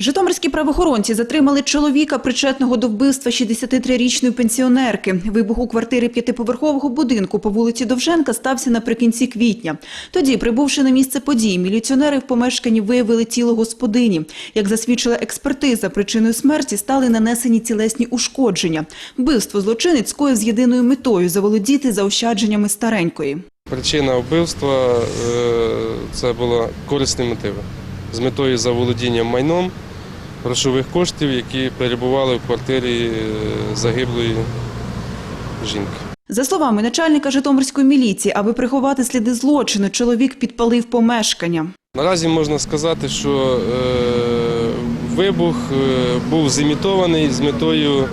Житомирські правоохоронці затримали чоловіка, причетного до вбивства 63-річної пенсіонерки. Вибух у квартирі п'ятиповерхового будинку по вулиці Довженка стався наприкінці квітня. Тоді, прибувши на місце події, міліціонери в помешканні виявили тіло господині. Як засвідчила експертиза, причиною смерті стали нанесені тілесні ушкодження. Вбивство злочинець скоїв з єдиною метою – заволодіти заощадженнями старенької. Причина вбивства е, це були корисні мотиви з метою заволодіння майном грошових коштів, які перебували в квартирі е, загиблої жінки. За словами начальника Житомирської міліції, аби приховати сліди злочину, чоловік підпалив помешкання. Наразі можна сказати, що е, вибух е, був зімітований з метою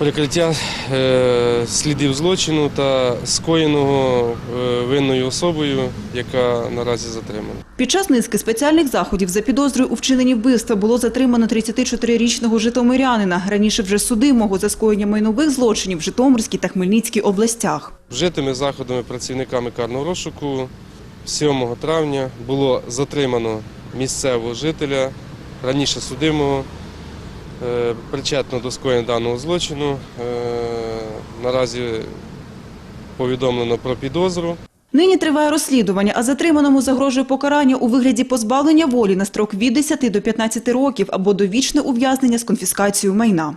прикриття е, слідів злочину та скоєного е, винною особою, яка наразі затримана. Під час низки спеціальних заходів за підозрою у вчиненні вбивства було затримано 34-річного житомирянина, раніше вже судимого за скоєння майнових злочинів в Житомирській та Хмельницькій областях. Вжитими заходами працівниками карного розшуку 7 травня було затримано місцевого жителя, раніше судимого, е, причетного до скоєння даного злочину. Е, Наразі повідомлено про підозру. Нині триває розслідування, а затриманому загрожує покарання у вигляді позбавлення волі на строк від 10 до 15 років або довічне ув'язнення з конфіскацією майна.